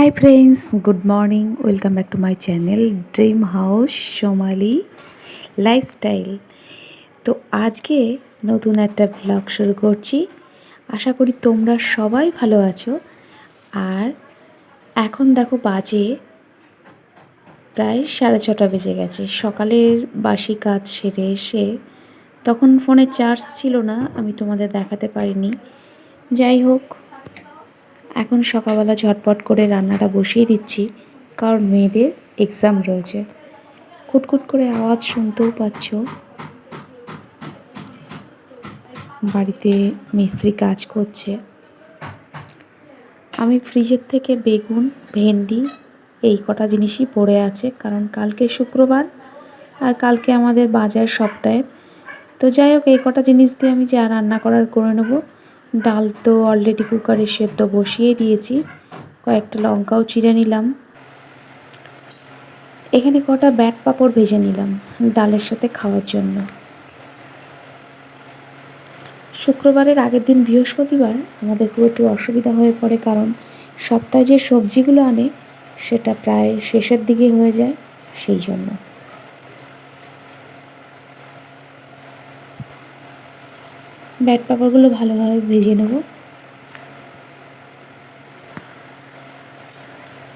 Hi friends good morning welcome back to my channel dream house Somali lifestyle তো আজকে নতুন একটা blog শুরু করছি। আশা করি তোমরা সবাই ভালো আছো। আর এখন দেখো বাজে প্রায় সাড়ে ছটা বেজে গেছে। সকালের বাসি কাজ সেরে এসে তখন ফোনে চার্জ ছিল না, আমি তোমাদের দেখাতে পারিনি। যাই হোক এখন সকালবেলা ঝটপট করে রান্নাটা বসিয়ে দিচ্ছি, কারণ মেয়েদের এক্সাম রয়েছে। কুটকুট করে আওয়াজ শুনতেও পাচ্ছ। বাড়িতে মিস্ত্রি কাজ করছে। আমি ফ্রিজের থেকে বেগুন, ভেন্ডি, এই কটা জিনিসই পড়ে আছে, কারণ কালকে শুক্রবার আর কালকে আমাদের বাজার সপ্তাহে। তো যাই হোক, এই কটা জিনিস দিয়ে আমি যা রান্না করার করে নেব। ডাল তো অলরেডি কুকারে সেদ্ধ বসিয়ে দিয়েছি। কয়েকটা লঙ্কাও চিড়ে নিলাম। এখানে কটা ব্যাট পাঁপড় ভেজে নিলাম ডালের সাথে খাওয়ার জন্য। শুক্রবারের আগের দিন বৃহস্পতিবার আমাদের খুব একটু অসুবিধা হয়ে পড়ে কারণ সপ্তাহে যে সবজিগুলো আনে সেটা প্রায় শেষের দিকে হয়ে যায় সেই জন্য। ব্যাট পাপড়গুলো ভালোভাবে ভেজে নেব।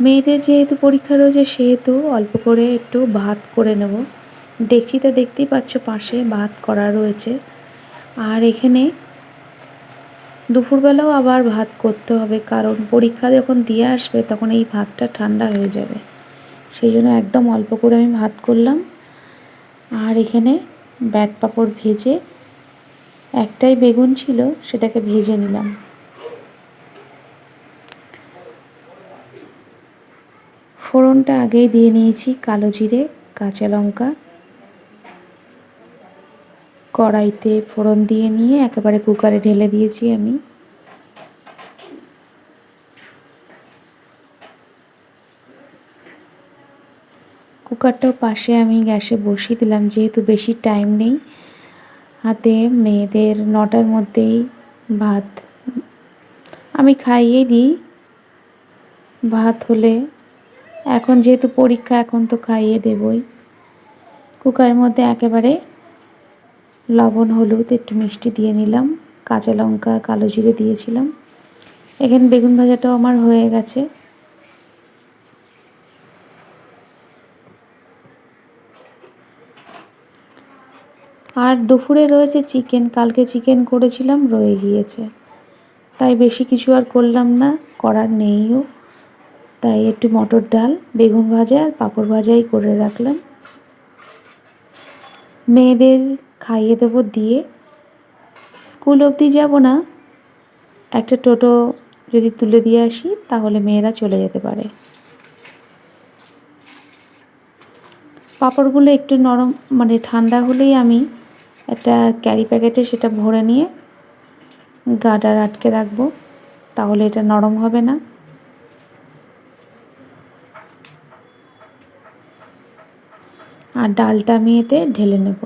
মেয়েদের যেহেতু পরীক্ষা রয়েছে, সেহেতু অল্প করে একটু ভাত করে নেব। ডেকচিতে দেখতেই পাচ্ছ পাশে ভাত করা রয়েছে। আর এখানে দুপুরবেলাও আবার ভাত করতে হবে, কারণ পরীক্ষা যখন দিয়ে আসবে, তখন এই ভাতটা ঠান্ডা হয়ে যাবে। সেই জন্য একদম অল্প করে আমি ভাত করলাম। আর এখানে ব্যাট পাপড় ভেজে একটাই বেগুন ছিল, সেটাকে ভেজে নিলাম। ফোড়নটা আগেই দিয়ে নিয়েছি, কালো জিরে, কাঁচা লঙ্কা। কড়াইতে ফোড়ন দিয়ে নিয়ে একেবারে কুকারে ঢেলে দিয়েছি আমি। কুকারটাও পাশে আমি গ্যাসে বসিয়ে দিলাম, যেহেতু বেশি টাইম নেই হাতে মেয়েদের নটার মধ্যেই ভাত। আমি খাইয়ে দিই। ভাত হলে এখন যেহেতু পরীক্ষা, এখন তো খাইয়ে দেবই। কুকারের মধ্যে একেবারে লবণ, হলুদ, একটু মিষ্টি দিয়ে নিলাম। কাঁচা লঙ্কা, কালো জিরে দিয়েছিলাম। এখানে বেগুন ভাজাটাও আমার হয়ে গেছে। আর দুপুরে রয়েছে চিকেন, কালকে চিকেন করেছিলাম, রয়ে গিয়েছে। তাই বেশি কিছু আর করলাম না, করার নেইও। তাই একটু মটর ডাল, বেগুন ভাজা আর পাঁপড় ভাজাই করে রাখলাম। মেয়েদের খাইয়ে দেবো দিয়ে। স্কুল অবধি যাব না। একটা টোটো যদি তুলে দিয়ে আসি, তাহলে মেয়েরা চলে যেতে পারে। পাঁপড়গুলো একটু নরম মানে ঠান্ডা হলেই আমি একটা ক্যারি প্যাকেটে সেটা ভরে নিয়ে গাডার আটকে রাখব, তাহলে এটা নরম হবে না। আর ডালটা আমি এতে ঢেলে নেব।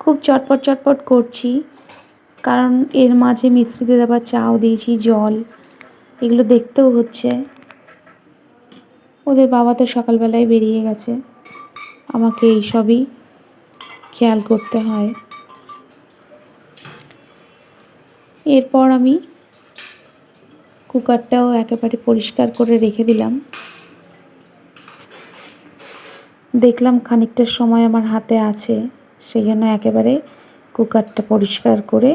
খুব চটপট চটপট করছি, কারণ এর মাঝে মিস্ত্রিদের আবার চাও দিয়েছি, জল, এগুলো দেখতেও হচ্ছে। ওদের বাবা তো সকালবেলায় বেরিয়ে গেছে। আমাকে এই সবই খেয়াল করতে হয়। এরপর আমি কুকারটাও একেবারে পরিষ্কার করে রেখে দিলাম। দেখলাম খানিকটা সময় আমার হাতে আছে সেই জন্য একেবারে কুকারটা পরিষ্কার করে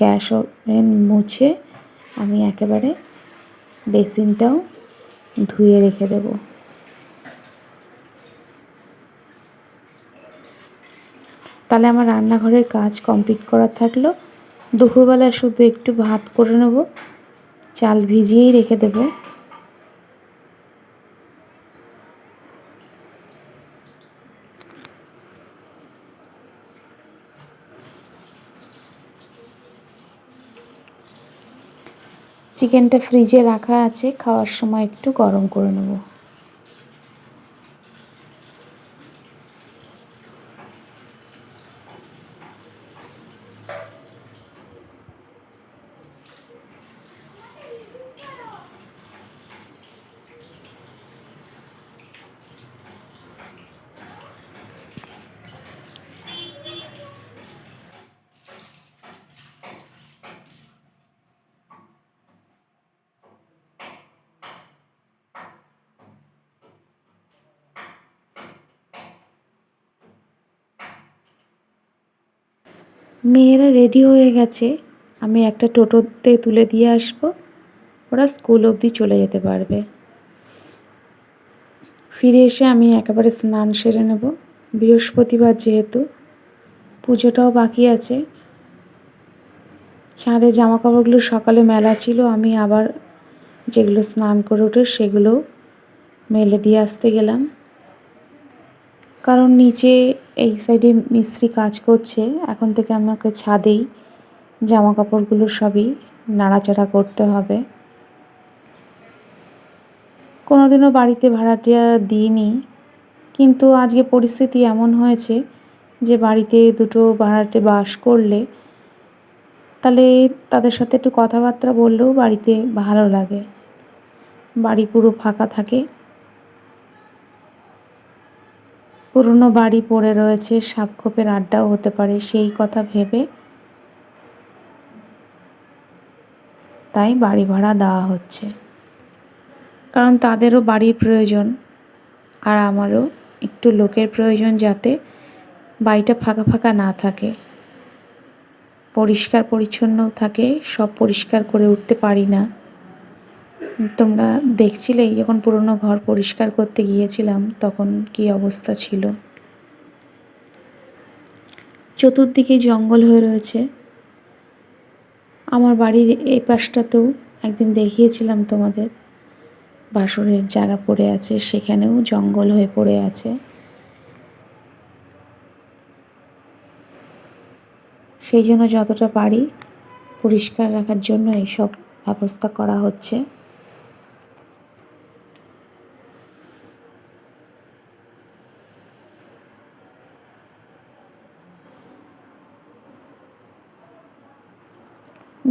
গ্যাস ওভেন মুছে আমি একেবারে বেসিনটাও ধুয়ে রেখে দেব। তাহলে আমার রান্নাঘরের কাজ কমপ্লিট করা থাকল। দুপুরবেলা শুধু একটু ভাত করে নেব, চাল ভিজিয়েই রেখে দেবো। চিকেনটা ফ্রিজে রাখা আছে, খাওয়ার সময় একটু গরম করে নেব। মেয়েরা রেডি হয়ে গেছে, আমি একটা টোটোতে তুলে দিয়ে আসব, ওরা স্কুল অবধি চলে যেতে পারবে। ফিরে এসে আমি একেবারে স্নান সেরে নেব, বৃহস্পতিবার যেহেতু, পুজোটাও বাকি আছে। ছাদে জামা কাপড়গুলো সকালে মেলা ছিল, আমি আবার যেগুলো স্নান করে উঠে সেগুলো মেলে দিয়ে আসতে গেলাম। কারণ নিচে এই সাইডে মিস্ত্রি কাজ করছে। এখন থেকে আমাকে ছাদেই জামা কাপড়গুলো সবই নাড়াচাড়া করতে হবে। কোনোদিনও বাড়িতে ভাড়াটিয়া দিইনি, কিন্তু আজকে পরিস্থিতি এমন হয়েছে যে বাড়িতে দুটো ভাড়াটে বাস করলে তাহলে তাদের সাথে একটু কথাবার্তা বললেও বাড়িতে ভালো লাগে। বাড়ি পুরো ফাঁকা থাকে। পুরনো বাড়ি পড়ে রয়েছে, সাপখোপের আড্ডাও হতে পারে, সেই কথা ভেবে তাই বাড়ি ভাড়া দেওয়া হচ্ছে। কারণ তাদেরও বাড়ির প্রয়োজন আর আমারও একটু লোকের প্রয়োজন যাতে বাড়িটা ফাঁকা ফাঁকা না থাকে। পরিষ্কার পরিচ্ছন্ন থাকে, সব পরিষ্কার করে উঠতে পারি না। তোমরা দেখছিলেই যখন পুরনো ঘর পরিষ্কার করতে গিয়েছিলাম, তখন কি অবস্থা ছিল? চতুর্দিকে জঙ্গল হয়ে রয়েছে। আমার বাড়ির এই পাশটাতেও একদিন দেখিয়েছিলাম তোমাদের। বাসরের জায়গা পড়ে আছে, সেখানেও জঙ্গল হয়ে পড়ে আছে। সেই জন্য যতটা পারি পরিষ্কার রাখার জন্য এইসব ব্যবস্থা করা হচ্ছে।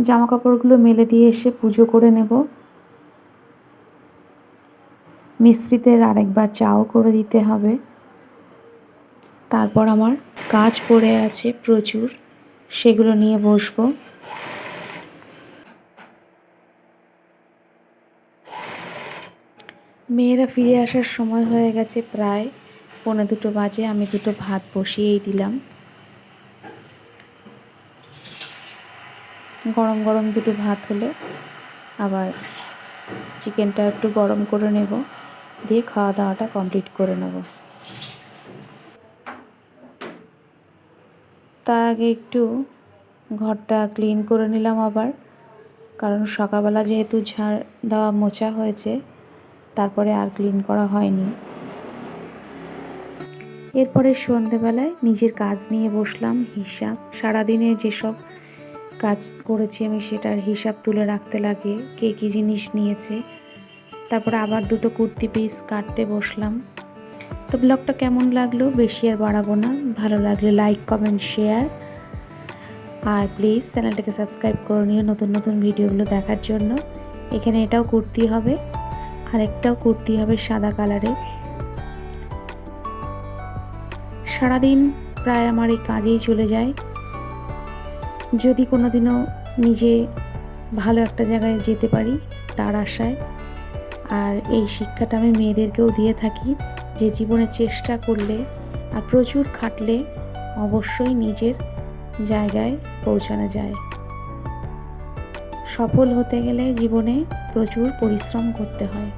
জামা কাপড়গুলো মেলে দিয়ে এসে পুজো করে নেব। মিস্ত্রিদের আরেকবার চাও করে দিতে হবে। তারপর আমার কাজ পড়ে আছে প্রচুর, সেগুলো নিয়ে বসবো। মেয়েরা ফিরে আসার সময় হয়ে গেছে প্রায় পৌনে দুটো বাজে, আমি দুটো ভাত বসিয়েই দিলাম। গরম গরম দুটো ভাত হলে আবার চিকেনটা একটু গরম করে নেব। দিয়ে খাওয়া দাওয়াটা কমপ্লিট করে নেব। তার আগে একটু ঘরটা ক্লিন করে নিলাম আবার। কারণ সকালবেলা যেহেতু ঝাড় দেওয়া মোছা হয়েছে, তারপরে আর ক্লিন করা হয়নি। এরপরে সন্ধেবেলায় নিজের কাজ নিয়ে বসলাম, হিসাব, সারাদিনে যেসব কাজ করেছি আমি সেটার হিসাব তুলে রাখতে লাগে, কে কী জিনিস নিয়েছে। তারপর আবার দুটো কুর্তি পিস কাটতে বসলাম। তো ব্লগটা কেমন লাগল বেশি আর বাড়াবো না, ভালো লাগলে লাইক কমেন্ট শেয়ার আর প্লিজ চ্যানেলটাকে সাবস্ক্রাইব করে নিও নতুন নতুন ভিডিওগুলো দেখার জন্য। এখানে এটাও কুর্তি হবে আরেকটাও কুর্তি হবে সাদা কালারের সারাদিন প্রায় আমার এই কাজেই চলে যায়। যদি কোনো দিনও নিজে ভালো একটা জায়গায় যেতে পারি তার আশায়। আর এই শিক্ষাটা আমি মেয়েদেরকেও দিয়ে থাকি যে জীবনে চেষ্টা করলে আর প্রচুর খাটলে অবশ্যই নিজের জায়গায় পৌঁছানো যায়। সফল হতে গেলে জীবনে প্রচুর পরিশ্রম করতে হয়।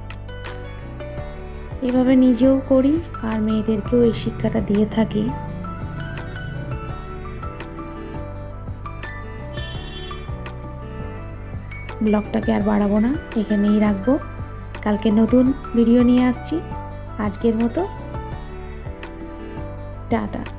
এভাবে নিজেও করি আর মেয়েদেরকেও এই শিক্ষাটা দিয়ে থাকি। ব্লগটাকে আর বাড়াবো না এখানেই রাখব। কালকে নতুন ভিডিও নিয়ে আসছি। আজকের মতো। টাটা।